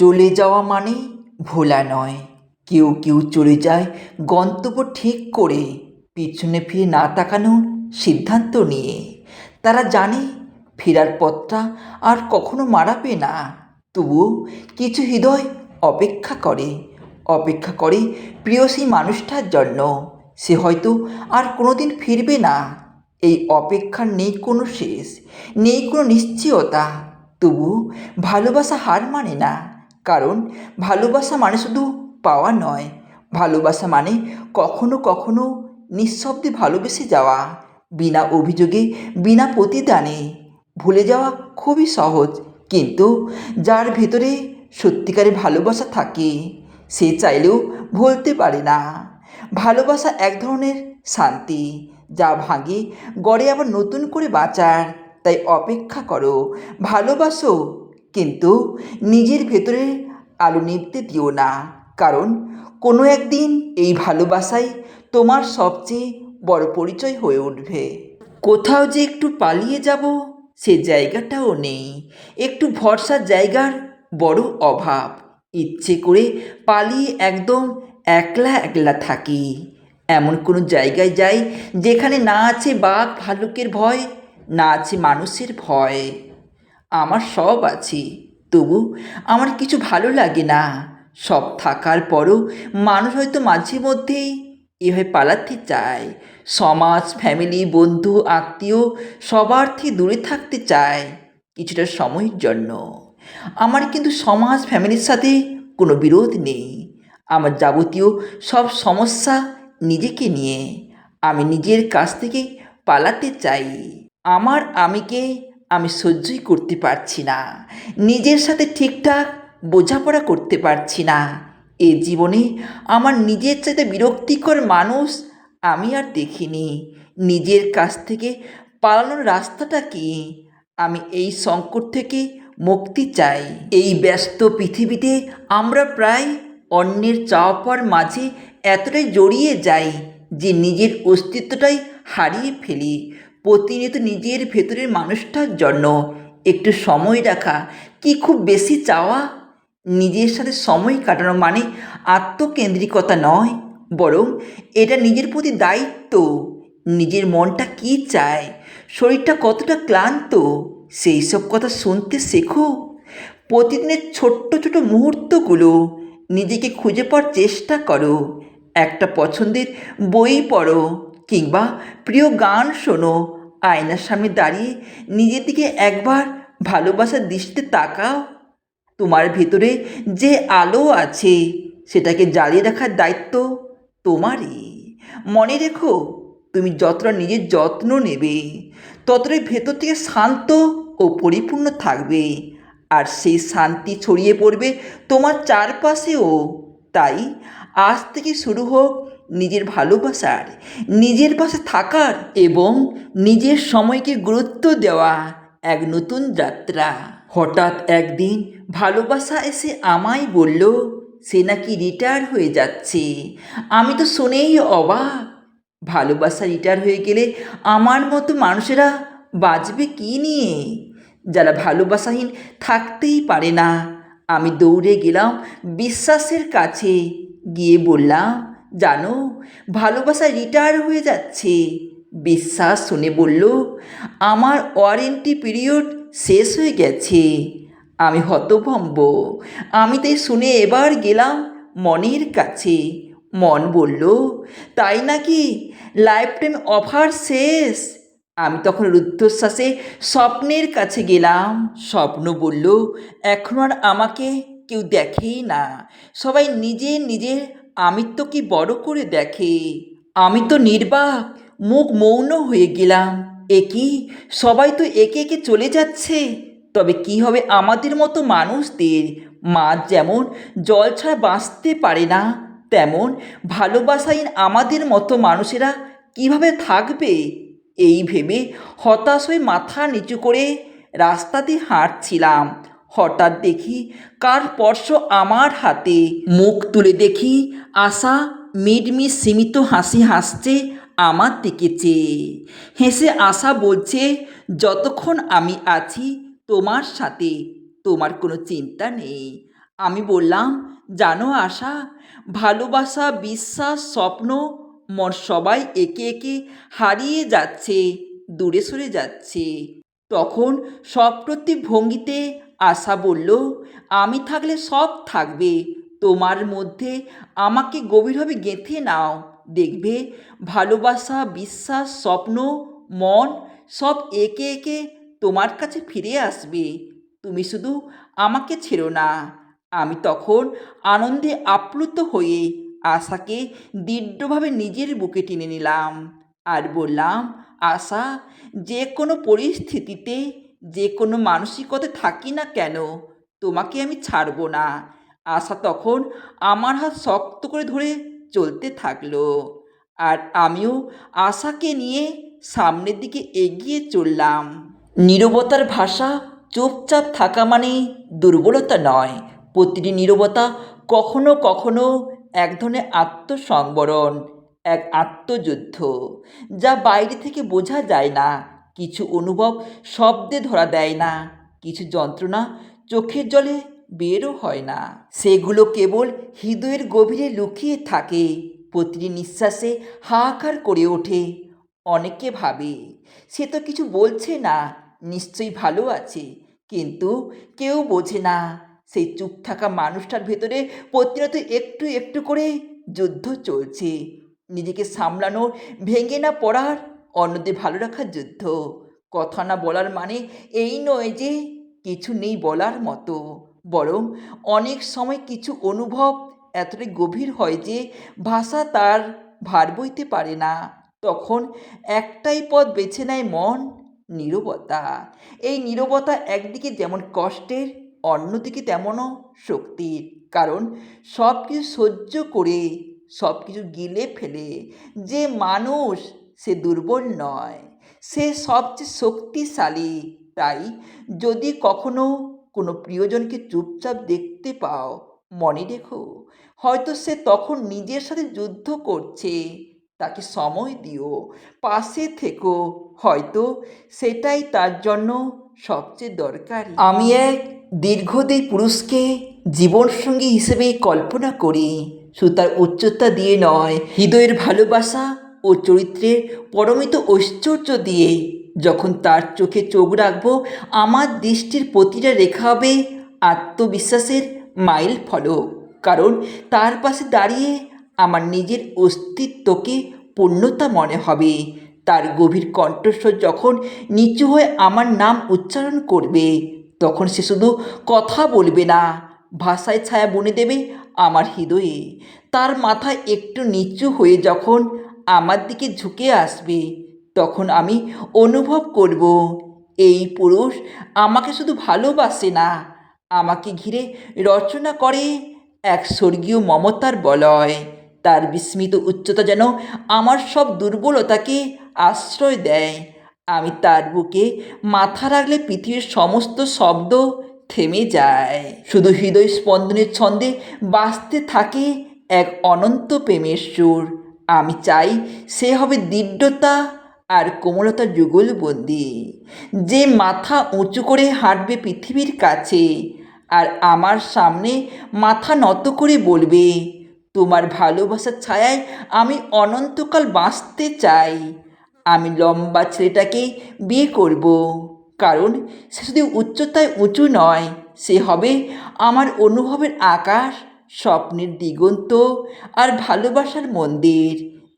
চলে যাওয়া মানে ভোলা নয়। কেউ কেউ চলে যায় গন্তব্য ঠিক করে, পিছনে ফিরে না তাকানোর সিদ্ধান্ত নিয়ে। তারা জানে ফেরার পথটা আর কখনো মারাবে না, তবুও কিছু হৃদয় অপেক্ষা করে। অপেক্ষা করে প্রিয় সেই মানুষটার জন্য। সে হয়তো আর কোনোদিন ফিরবে না। এই অপেক্ষার নেই কোনো শেষ, নেই কোনো নিশ্চয়তা। তবু ভালোবাসা হার মানে না। কারণ ভালোবাসা মানে শুধু পাওয়া নয়। ভালোবাসা মানে কখনো কখনো নিঃশব্দে ভালোবেসে যাওয়া, বিনা অভিযোগে, বিনা প্রতিদানে। ভুলে যাওয়া খুবই সহজ, কিন্তু যার ভেতরে সত্যিকারের ভালোবাসা থাকে, সে চাইলেও ভুলতে পারে না। ভালোবাসা এক ধরনের শান্তি, যা ভাঙে, গড়ে আবার নতুন করে বাঁচার। তাই অপেক্ষা করো, ভালোবাসো কিন্তু নিজের ভেতরে আলো নিভতে দিও না। কারণ কোনো একদিন এই ভালোবাসাই তোমার সবচেয়ে বড় পরিচয় হয়ে উঠবে। কোথাও যে একটু পালিয়ে যাব, সে জায়গাটাও নেই। একটু ভরসার জায়গার বড় অভাব। ইচ্ছে করে পালিয়ে একদম একলা একলা থাকি। এমন কোনো জায়গায় যাই যেখানে না আছে বাঘ ভালুকের ভয়, না আছে মানুষের ভয়। আমার সব আছে। তবু আমার কিছু ভালো লাগে না। সব থাকার পরও মানুষ হয়তো মাঝে মধ্যেই এভাবে পালাতে চায়। সমাজ ফ্যামিলি বন্ধু, আত্মীয় সবার থেকে দূরে থাকতে চায় কিছুটা সময়ের জন্য। আমার কিন্তু সমাজ ফ্যামিলির সাথে কোনো বিরোধ নেই। আমার যাবতীয় সব সমস্যা নিজেকে নিয়ে। আমি নিজের কাছ থেকে পালাতে চাই। আমার আমিকে আমি সহ্যই করতে পারছি না। নিজের সাথে ঠিকঠাক বোঝাপড়া করতে পারছি না। এ জীবনে আমার নিজের চাইতে বিরক্তিকর মানুষ আমি আর দেখিনি। নিজের কাছ থেকে পালানোর রাস্তাটা কি? আমি এই সংকট থেকে মুক্তি চাই। এই ব্যস্ত পৃথিবীতে আমরা প্রায় অন্যের চাওয়ার মাঝে এতটাই জড়িয়ে যাই যে নিজের অস্তিত্বটাই হারিয়ে ফেলি। প্রতিনিয়ত নিজের ভেতরের মানুষটার জন্য একটু সময় রাখা কি খুব বেশি চাওয়া? নিজের সাথে সময় কাটানো মানে আত্মকেন্দ্রিকতা নয়, বরং এটা নিজের প্রতি দায়িত্ব। নিজের মনটা কি চায়? শরীরটা কতটা ক্লান্ত? সেই সব কথা শুনতে শেখো। প্রতিদিনের ছোট্ট ছোট মুহূর্তগুলো নিজেকে খুঁজে পাওয়ার চেষ্টা করো। একটা পছন্দের বই পড়ো। কিংবা প্রিয় গান শোনো। আয়নার সামনে দাঁড়িয়ে নিজের দিকে একবার ভালোবাসার দৃষ্টিতে তাকাও। তোমার ভেতরে যে আলো আছে, সেটাকে জ্বালিয়ে রাখার দায়িত্ব তোমারই। মনে রেখো, তুমি যতটা নিজের যত্ন নেবে, ততটাই ভেতর থেকে শান্ত ও পরিপূর্ণ থাকবে। আর সেই শান্তি ছড়িয়ে পড়বে তোমার চারপাশেও। তাই আজ থেকে শুরু হোক নিজের ভালোবাসার, নিজের পাশে থাকার এবং নিজের সময়কে গুরুত্ব দেওয়া এক নতুন যাত্রা। হঠাৎ একদিন ভালোবাসা এসে আমায় বলল, সে নাকি রিটায়ার হয়ে যাচ্ছে। আমি তো শুনেই অবাক। ভালোবাসা রিটায়ার হয়ে গেলে আমার মতো মানুষেরা বাঁচবে কী নিয়ে? যারা ভালোবাসাহীন থাকতেই পারে না। আমি দৌড়ে গেলাম বিশ্বাসের কাছে, গিয়ে বললাম জানো, ভালোবাসা রিটায়ার হয়ে যাচ্ছে। বিশ্বাস শুনে বলল, আমার ওয়ারেন্টি পিরিয়ড শেষ হয়ে গেছে। আমি হতভম্ব। আমি তাই শুনে এবার গেলাম মনের কাছে। মন বলল, তাই নাকি লাইফ টাইম অফার শেষ? আমি তখন রুদ্ধশ্বাসে স্বপ্নের কাছে গেলাম। স্বপ্ন বলল, এখন আর আমাকে কেউ দেখেই না। সবাই নিজে নিজের আমিত্বকে বড় করে দেখে? আমি তো নির্বাক, মুখ মৌন হয়ে গেলাম। এ কি? সবাই তো একে একে চলে যাচ্ছে। তবে কি হবে আমাদের মতো মানুষদের? মাছ যেমন জল ছাড়া বাঁচতে পারে না, তেমন ভালোবাসাহীন আমাদের মতো মানুষেরা কীভাবে থাকবে? এই ভেবে হতাশ হয়ে মাথা নিচু করে রাস্তা দিয়ে হাঁটছিলাম। হঠাৎ দেখি কার স্পর্শ আমার হাতে। মুখ তুলে দেখি আশা মিটমিট সীমিত হাসি হাসছে আমার দিকে চেয়ে। হেসে আশা বলছে, যতক্ষণ আমি আছি তোমার সাথে, তোমার কোনো চিন্তা নেই। আমি বললাম, জানো আশা, ভালোবাসা, বিশ্বাস, স্বপ্ন, মন সবাই একে একে হারিয়ে যাচ্ছে, দূরে সরে যাচ্ছে। তখন সপ্রতি ভঙ্গিতে আশা বলল, আমি থাকলে সব থাকবে। তোমার মধ্যে আমাকে গভীরভাবে গেঁথে নাও। দেখবে, ভালোবাসা, বিশ্বাস, স্বপ্ন, মন সব একে একে তোমার কাছে ফিরে আসবে। তুমি শুধু আমাকে ছেড়ো না। আমি তখন আনন্দে আপ্লুত হয়ে আশাকে দৃঢ়ভাবে নিজের বুকে টেনে নিলাম আর বললাম, আশা, যে কোনো পরিস্থিতিতে যে কোনো মানসিকতা থাকি না কেন, তোমাকে আমি ছাড়বো না। আশা তখন আমার হাত শক্ত করে ধরে চলতে থাকল। আর আমিও আশাকে নিয়ে সামনের দিকে এগিয়ে চললাম। নীরবতার ভাষা চুপচাপ থাকা মানে দুর্বলতা নয়। প্রতিটি নীরবতা কখনো কখনো এক ধরনের আত্মসংবরণ, এক আত্মযুদ্ধ, যা বাইরে থেকে বোঝা যায় না কিছু অনুভব শব্দে ধরা দেয় না, কিছু যন্ত্রণা চোখের জলে বেরও হয় না। সেগুলো কেবল হৃদয়ের গভীরে লুকিয়ে থাকে, প্রতিটি নিঃশ্বাসে হাহাকার করে ওঠে, অনেকে ভাবে, সে তো কিছু বলছে না, নিশ্চয়ই ভালো আছে। কিন্তু কেউ বোঝে না, সেই চুপ থাকা মানুষটার ভেতরে প্রতিনিয়ত একটু একটু করে যুদ্ধ চলছে। নিজেকে সামলানোর ভেঙে না পড়ার অন্যদের ভালো রাখার যুদ্ধ। কথা না বলার মানে এই নয় যে কিছু নেই বলার মতো। বরং অনেক সময় কিছু অনুভব এতটাই গভীর হয় যে ভাষা তার ভার বইতে পারে না। তখন একটাই পথ বেছে নেয় মন, নীরবতা। এই নীরবতা একদিকে যেমন কষ্টের, অন্যদিকে তেমনও শক্তির। কারণ সব কিছু সহ্য করে সব কিছু গিলে ফেলে। যে মানুষ সে দুর্বল নয়। সে সবচেয়ে শক্তিশালী। তাই যদি কখনো কোনো প্রিয়জনকে চুপচাপ দেখতে পাও, মনে রেখো, হয়তো সে তখন নিজের সাথে যুদ্ধ করছে। তাকে সময় দিও। পাশে থেকো। হয়তো সেটাই তার জন্য সবচেয়ে দরকারি। আমি এক দীর্ঘদেহী পুরুষকে জীবনসঙ্গী হিসেবে কল্পনা করি। শুধু তার উচ্চতা দিয়ে নয়, হৃদয়ের ভালোবাসা ও চরিত্রের পরমিত ঐশ্বর্য দিয়ে যখন তার চোখে চোখ রাখব, আমার দৃষ্টির প্রতিটা রেখা হবে আত্মবিশ্বাসের মাইল ফলক। কারণ তার পাশে দাঁড়িয়ে আমার নিজের অস্তিত্বকে পূর্ণতা মনে হবে। তার গভীর কণ্ঠস্বর যখন নিচু হয়ে আমার নাম উচ্চারণ করবে, তখন সে শুধু কথা বলবে না, ভাষায় ছায়া বুনে দেবে আমার হৃদয়ে। তার মাথা একটু নিচু হয়ে যখন আমার দিকে ঝুঁকে আসবে, তখন আমি অনুভব করব, এই পুরুষ আমাকে শুধু ভালোবাসে না, আমাকে ঘিরে রচনা করে এক স্বর্গীয় মমতার বলয়। তার বিস্মিত উচ্চতা যেন আমার সব দুর্বলতাকে আশ্রয় দেয়। আমি তার বুকে মাথা রাখলে পৃথিবীর সমস্ত শব্দ থেমে যায়। শুধু হৃদয় স্পন্দনের ছন্দে বাঁচতে থাকে এক অনন্ত প্রেমের সুর। আমি চাই সে হবে দৃঢ়তা আর কোমলতার যুগলবন্দি যে মাথা উঁচু করে হাঁটবে পৃথিবীর কাছে, আর আমার সামনে মাথা নত করে বলবে, তোমার ভালোবাসার ছায়ায় আমি অনন্তকাল বাঁচতে চাই। আমি লম্বা ছেলেটাকে বিয়ে করব। কারণ সে শুধু উচ্চতায় উঁচু নয়, সে হবে আমার অনুভবের আকাশ স্বপ্নের দিগন্ত আর ভালোবাসার মন্দির,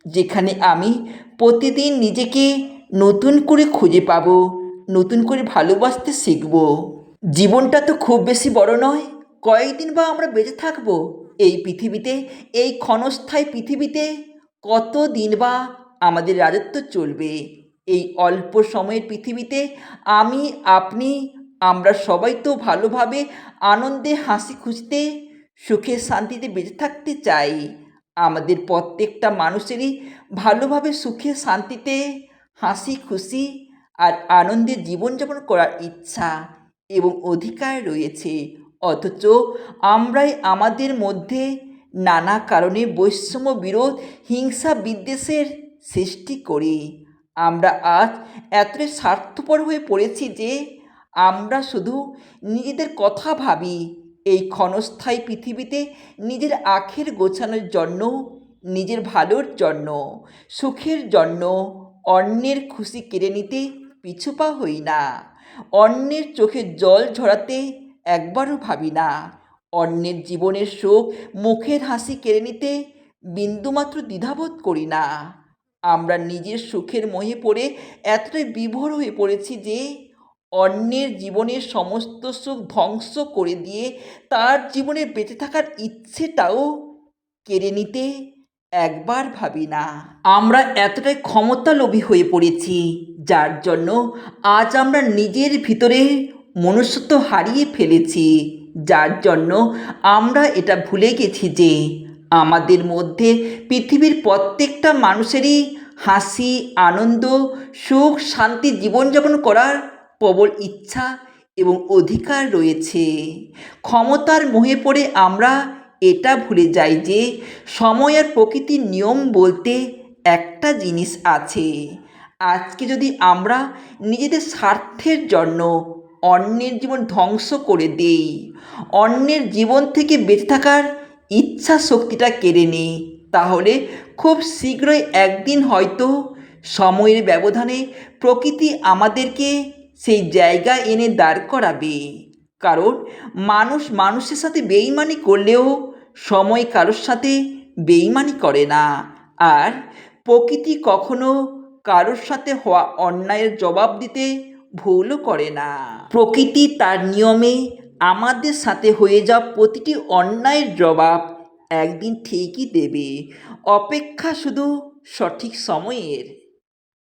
যেখানে আমি প্রতিদিন নিজেকে নতুন করে খুঁজে পাব, নতুন করে ভালোবাসতে শিখব। জীবনটা তো খুব বেশি বড় নয়, কয়েকদিন বা আমরা বেঁচে থাকব। এই পৃথিবীতে, এই ক্ষণস্থায়ী পৃথিবীতে কত দিন বা আমাদের রাজত্ব চলবে? এই অল্প সময়ের পৃথিবীতে আমি, আপনি, আমরা সবাই তো ভালোভাবে আনন্দে হাসি খুশিতে সুখে শান্তিতে বেঁচে থাকতে চাই। আমাদের প্রত্যেকটা মানুষেরই ভালোভাবে সুখে শান্তিতে হাসি, খুশি আর আনন্দে জীবনযাপন করার ইচ্ছা এবং অধিকার রয়েছে। অথচ আমরাই আমাদের মধ্যে নানা কারণে বৈষম্য বিরোধ, হিংসা বিদ্বেষের সৃষ্টি করি। আমরা আজ এতটাই স্বার্থপর হয়ে পড়েছি যে আমরা শুধু নিজেদের কথা ভাবি। এই ক্ষণস্থায়ী পৃথিবীতে নিজের আখের গোছানোর জন্য, নিজের ভালোর জন্য, সুখের জন্য অন্যের খুশি কেড়ে নিতে পিছুপা হই না। অন্যের চোখে জল ঝরাতে একবারও ভাবি না। অন্যের জীবনের শোক মুখের হাসি কেড়ে নিতে বিন্দুমাত্র দ্বিধাবোধ করি না। আমরা নিজের সুখের মোহে পড়ে এতটাই বিভোর হয়ে পড়েছি যে অন্যের জীবনের সমস্ত সুখ ধ্বংস করে দিয়ে তার জীবনে বেঁচে থাকার ইচ্ছেটাও কেড়ে নিতে একবার ভাবি না। আমরা এতটাই ক্ষমতালোভী হয়ে পড়েছি, যার জন্য আজ আমরা নিজের ভিতরে মনুষ্যত্ব হারিয়ে ফেলেছি, যার জন্য আমরা এটা ভুলে গেছি যে আমাদের মধ্যে পৃথিবীর প্রত্যেকটা মানুষেরই হাসি, আনন্দ, সুখ, শান্তি জীবনযাপন করার প্রবল ইচ্ছা এবং অধিকার রয়েছে। ক্ষমতার মোহে পড়ে আমরা এটা ভুলে যাই যে সময় আর প্রকৃতির নিয়ম বলতে একটা জিনিস আছে। আজকে যদি আমরা নিজেদের স্বার্থের জন্য অন্যের জীবন ধ্বংস করে দেই, অন্যের জীবন থেকে বেঁচে থাকার ইচ্ছা শক্তিটা কেড়ে নিই, তাহলে খুব শীঘ্রই একদিন হয়তো সময়ের ব্যবধানে প্রকৃতি আমাদেরকে সেই জায়গা এনে দাঁড় করাবে। কারণ মানুষ মানুষের সাথে বেইমানি করলেও সময় কারোর সাথে বেইমানি করে না। আর প্রকৃতি কখনো কারোর সাথে হওয়া অন্যায়ের জবাব দিতে ভুলও করে না। প্রকৃতি তার নিয়মে আমাদের সাথে হয়ে যাওয়া প্রতিটি অন্যায়ের জবাব একদিন ঠিকই দেবে। অপেক্ষা শুধু সঠিক সময়ের।